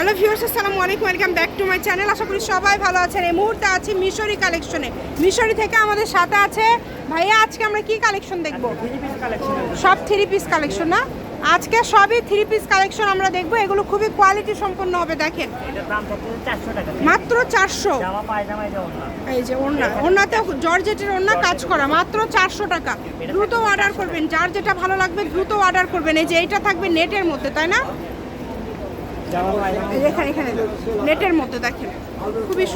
Hello viewers আসসালামু আলাইকুম welcome back to my channel আশা করি সবাই ভালো আছেন। এই মুহূর্তে আছি মিশরি কালেকশনে মিশরি থেকে আমাদের সাথে আছে ভাইয়া আজকে আমরা কি কালেকশন দেখব? সব থ্রি পিস কালেকশন না? আজকে সবই থ্রি পিস কালেকশন আমরা দেখব। এগুলো খুবই কোয়ালিটি সম্পন্ন হবে দেখেন। মাত্র চারশো। এই যে ওড়না। ওড়নাতে জর্জেটের ওড়না কাজ করা। মাত্র চারশো টাকা। দ্রুত অর্ডার করবেন। যার যেটা ভালো লাগবে দ্রুত অর্ডার করবেন। এই যে এইটা থাকবে নেটের মধ্যে তাই না জামা পায়জামা এই যে এখানে এখানে। নেটের মধ্যে দেখেন, খুবই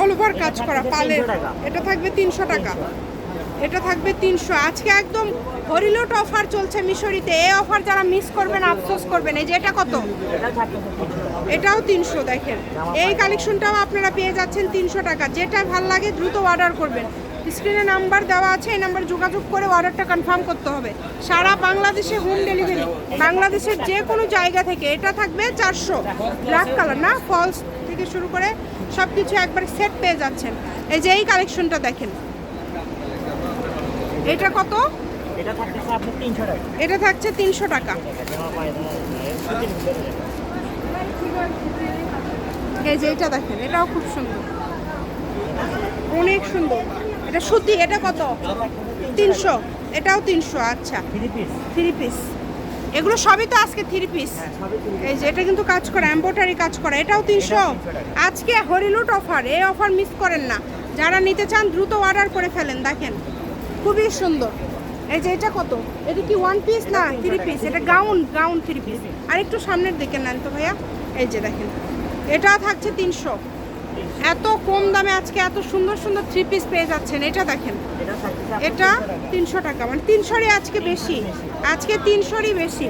অল ওভার কাজ করা পালে এটা থাকবে তিনশো টাকা। এটা থাকবে তিনশো। আজকে একদম হরিলোট অফার চলছে মিশরিতে। এই অফার যারা মিস করবেন, আফসোস করবেন। এই যে এটা কত? এটাও তিনশো, দেখেন। এই কালেকশনটাও আপনারা পেয়ে যাচ্ছেন তিনশো টাকা। যেটা ভালো লাগে দ্রুত অর্ডার করবেন। স্ক্রিনে নাম্বার দেওয়া আছে এই নাম্বার যোগাযোগ করে অর্ডারটা কনফার্ম করতে হবে। সারা বাংলাদেশে হোম ডেলিভারি বাংলাদেশের যে কোনো জায়গা থেকে এটা থাকবে চারশো। ব্ল্যাক কালার না ফলস থেকে শুরু করে সব কিছু একবার সেট পেয়ে যাচ্ছেন। এই যে এই কালেকশনটা দেখেন। এটা কত? এটা থাকছে তিনশো টাকা। এই যে এটা দেখেন এটাও খুব সুন্দর। অনেক সুন্দর। এটা সুতি এটা কত? তিনশো। এটাও তিনশো আচ্ছা। থ্রি পিস থ্রি পিস এগুলো সবই তো আজকে থ্রি পিস হ্যাঁ থ্রি এই যে এটা কিন্তু কাজ করা এম্বোটারি কাজ করা এটাও তিনশো। আজকে হরিলুট অফার এই অফার মিস করেন না। যারা নিতে চান দ্রুত অর্ডার করে ফেলেন দেখেন। খুবই সুন্দর। এই যে এটা কত? এটা কি ওয়ান পিস না থ্রি পিস এটা গাউন গাউন থ্রি পিস আর একটু সামনের দিকে নেন তো ভাইয়া। এই যে দেখেন। এটাও থাকছে তিনশো। এত কম দামে আজকে এত সুন্দর সুন্দর থ্রি পিস পেয়ে যাচ্ছেন এটা দেখেন। এটা তিনশো টাকা মানে তিনশোরই আজকে বেশি আজকে তিনশোরই বেশি।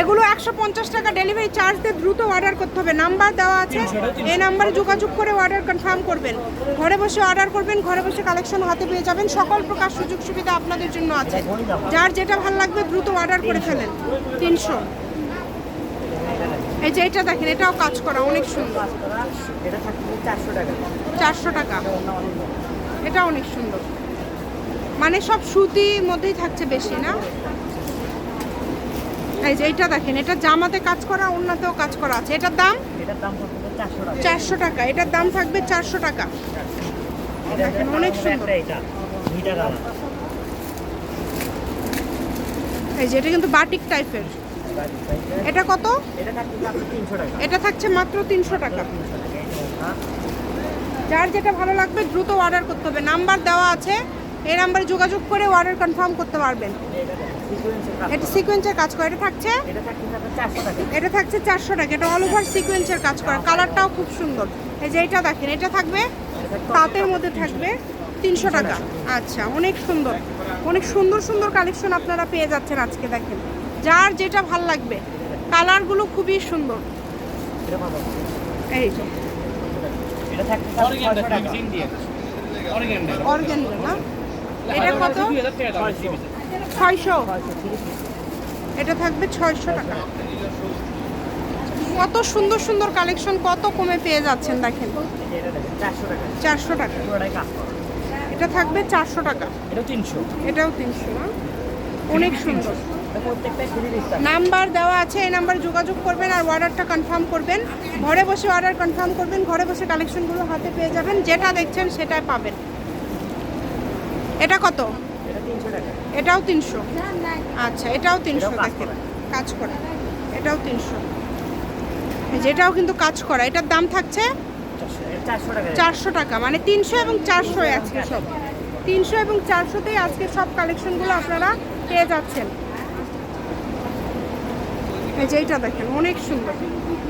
এগুলো একশো পঞ্চাশ টাকা ডেলিভারি চার্জ দিয়ে দ্রুত অর্ডার করতে হবে। নাম্বার দেওয়া আছে এই নাম্বারে যোগাযোগ করে অর্ডার কনফার্ম করবেন। ঘরে বসে অর্ডার করবেন ঘরে বসে কালেকশন হাতে পেয়ে যাবেন। সকল প্রকার সুযোগ সুবিধা আপনাদের জন্য আছে। যার যেটা ভালো লাগবে দ্রুত অর্ডার করে ফেলেন। তিনশো। এই যে এটা দেখেন এটাও কাজ করা অনেক সুন্দর। এটা চারশো টাকা। চারশো টাকা। এটা অনেক সুন্দর। মানে সব সুতির মধ্যেই থাকছে বেশি না? এই যে এটা দেখেন এটা জামাতে কাজ করা অন্যতেও কাজ করা আছে। এটার দাম? চারশো টাকা। এটার দাম থাকবে চারশো টাকা। দেখেন, অনেক সুন্দর। এই যে এটা কিন্তু বাটিক টাইপের। এটা কত? এটা থাকছে মাত্র তিনশো টাকা। যার যেটা ভালো লাগবে দ্রুত অর্ডার করতে হবে। নাম্বার দেওয়া আছে। এই নাম্বারে যোগাযোগ করে অর্ডার কনফার্ম করতে পারবেন। এটা সিকোয়েন্সের কাজ করে। এটা থাকছে? এটা থাকছে চারশো টাকা। এটা থাকছে চারশো টাকা। এটা অল ওভার সিকোয়েন্সের কাজ করা। কালারটাও খুব সুন্দর। এই যে এটা দেখেন এটা থাকবে? তাঁতের মধ্যে থাকবে তিনশো টাকা। আচ্ছা অনেক সুন্দর। অনেক সুন্দর সুন্দর কালেকশন আপনারা পেয়ে যাচ্ছেন আজকে দেখেন। যার যেটা ভালো লাগবে। কালারগুলো খুবই সুন্দর। এটা এই যে। না? এটা কত? ছয়শো। এটা থাকবে ছয়শো টাকা। কত সুন্দর সুন্দর কালেকশন কত কমে পেয়ে যাচ্ছেন দেখেন। চারশো টাকা। এটা থাকবে চারশো টাকা। এটা তিনশো। এটাও তিনশো না? অনেক সুন্দর। নাম্বার দেওয়া আছে এই নাম্বারে যোগাযোগ করবেন আর অর্ডারটা কনফার্ম করবেন। ঘরে বসে অর্ডার কনফার্ম করবেন ঘরে বসে কালেকশনগুলো হাতে পেয়ে যাবেন যেটা দেখছেন সেটাই পাবেন। এটা কত? এটাও তিনশো। আচ্ছা এটাও তিনশো কাজ করা। এটাও তিনশো। যেটাও কিন্তু কাজ করা। এটার দাম থাকছে চারশো চারশো টাকা চারশো টাকা মানে তিনশো এবং চারশো আজকে সব। তিনশো এবং চারশোতেই আজকে সব কালেকশনগুলো আপনারা পেয়ে যাচ্ছেন। এই যে এইটা দেখেন অনেক সুন্দর।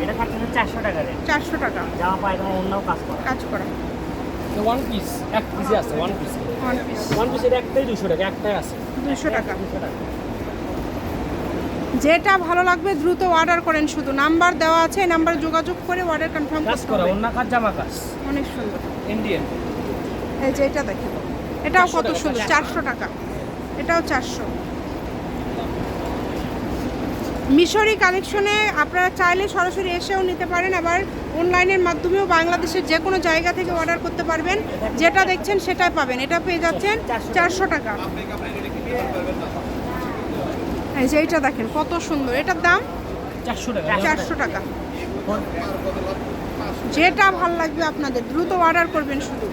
এটা থাকছে চারশো টাকা রেট। চারশো টাকা। জামা পায়জামা অন্যও কাজ করা। কাজ করা। ওয়ান পিস এক পিসে আছে one piece one piece one পিসের একটাই দুশো টাকা একটাই আছে। দুশো টাকা। দুশো টাকা। যেটা ভালো লাগবে দ্রুত অর্ডার করেন শুধু। নাম্বার দেওয়া আছে এই নাম্বারে যোগাযোগ করে অর্ডার কনফার্ম কাজ করতে করা হবে। অন্য কাজ জামা কাজ। অনেক সুন্দর। ইন্ডিয়ান এই যে এটা দেখেন। এটাও কত সুন্দর চারশো টাকা। এটাও চারশো। মিশরি কালেকশনে আপনারা চাইলে সরাসরি এসেও নিতে পারেন আবার অনলাইনের মাধ্যমেও বাংলাদেশের যে কোনো জায়গা থেকে অর্ডার করতে পারবেন। যেটা দেখছেন সেটাই পাবেন। এটা পেয়ে যাচ্ছেন চারশো টাকা। এই যে এইটা দেখেন কত সুন্দর। এটার দাম চারশো টাকা। চারশো টাকা। যেটা ভালো লাগবে আপনাদের, দ্রুত অর্ডার করবেন শুধু।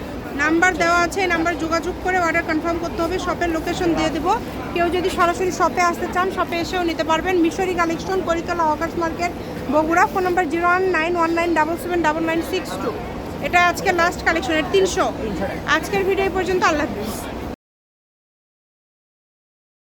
নাম্বার দেওয়া আছে নাম্বার যোগাযোগ করে অর্ডার কনফার্ম করতে হবে শপের লোকেশন দিয়ে দেবো। কেউ যদি সরাসরি শপে আসতে চান শপে এসেও নিতে পারবেন। Mishri collection Karitola hawkers market Bogura phone number zero one nine one nine double seven double nine six two এটা আজকে লাস্ট কালেকশনের তিনশো। আজকের ভিডিও পর্যন্ত, আল্লাহ হাফিজ।